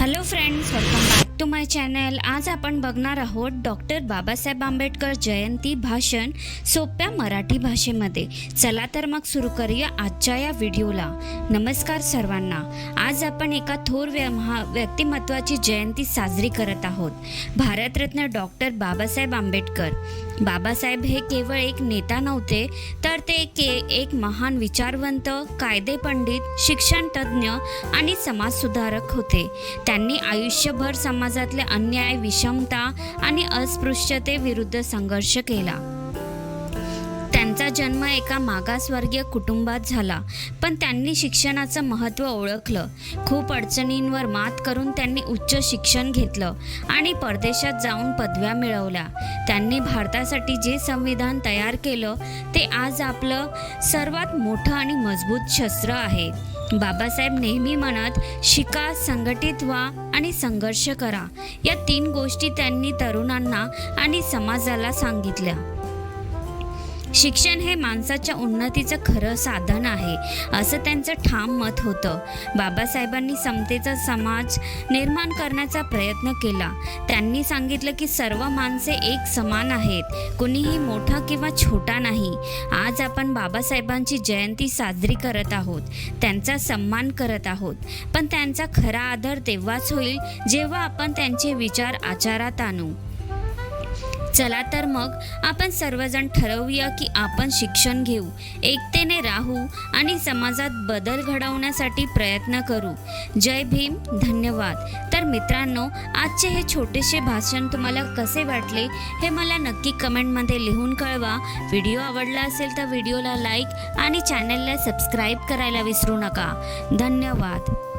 Hello friends, welcome back. To my channel आज आपण बघणार आहोत डॉक्टर बाबासाहेब आंबेडकर जयंती भाषण सोप्या मराठी भाषेमध्ये. चला तर मग सुरू करूया आजच्या या व्हिडिओला. नमस्कार सर्वांना. आज आपण एका थोर व्य महा व्यक्तिमत्वाची जयंती साजरी करत आहोत. भारतरत्न डॉक्टर बाबासाहेब आंबेडकर. बाबासाहेब हे केवळ एक नेता नव्हते तर ते के एक महान विचारवंत कायदे पंडित शिक्षण आणि समाजसुधारक होते. त्यांनी आयुष्यभर समाजातले अन्याय विषमता आणि अस्पृश्यतेविरुद्ध संघर्ष केला. त्यांचा जन्म एका मागासवर्गीय कुटुंबात झाला पण त्यांनी शिक्षणाचं महत्त्व ओळखलं. खूप अडचणींवर मात करून त्यांनी उच्च शिक्षण घेतलं आणि परदेशात जाऊन पदव्या मिळवल्या. त्यांनी भारतासाठी जे संविधान तयार केलं ते आज आपलं सर्वात मोठं आणि मजबूत शस्त्र आहे. बाबासाहेब नेहमी म्हणत शिका संघटित व्हा आणि संघर्ष करा. या तीन गोष्टी त्यांनी तरुणांना आणि समाजाला सांगितल्या. शिक्षण हे माणसाच्या उन्नतीचं खरं साधन आहे असं त्यांचं ठाम मत होतं. बाबासाहेबांनी समतेचा समाज निर्माण करण्याचा प्रयत्न केला. त्यांनी सांगितलं की सर्व माणसे एक समान आहेत कुणीही मोठा किंवा छोटा नाही. आज आपण बाबासाहेबांची जयंती साजरी करत आहोत त्यांचा सन्मान करत आहोत. पण त्यांचा खरा आदर तेव्हाच होईल जेव्हा आपण त्यांचे विचार आचारात आणू. चला तर मग आपण सर्वजण ठरवूया की आपण शिक्षण घेऊ एकतेने राहू आणि समाजात बदल घडवण्यासाठी प्रयत्न करू. जय भीम. धन्यवाद. तर मित्रांनो आजचे हे छोटेसे भाषण तुम्हाला कसे वाटले हे मला नक्की कमेंटमध्ये लिहून कळवा. व्हिडिओ आवडला असेल तर व्हिडिओला लाईक आणि चॅनलला सबस्क्राईब करायला विसरू नका. धन्यवाद.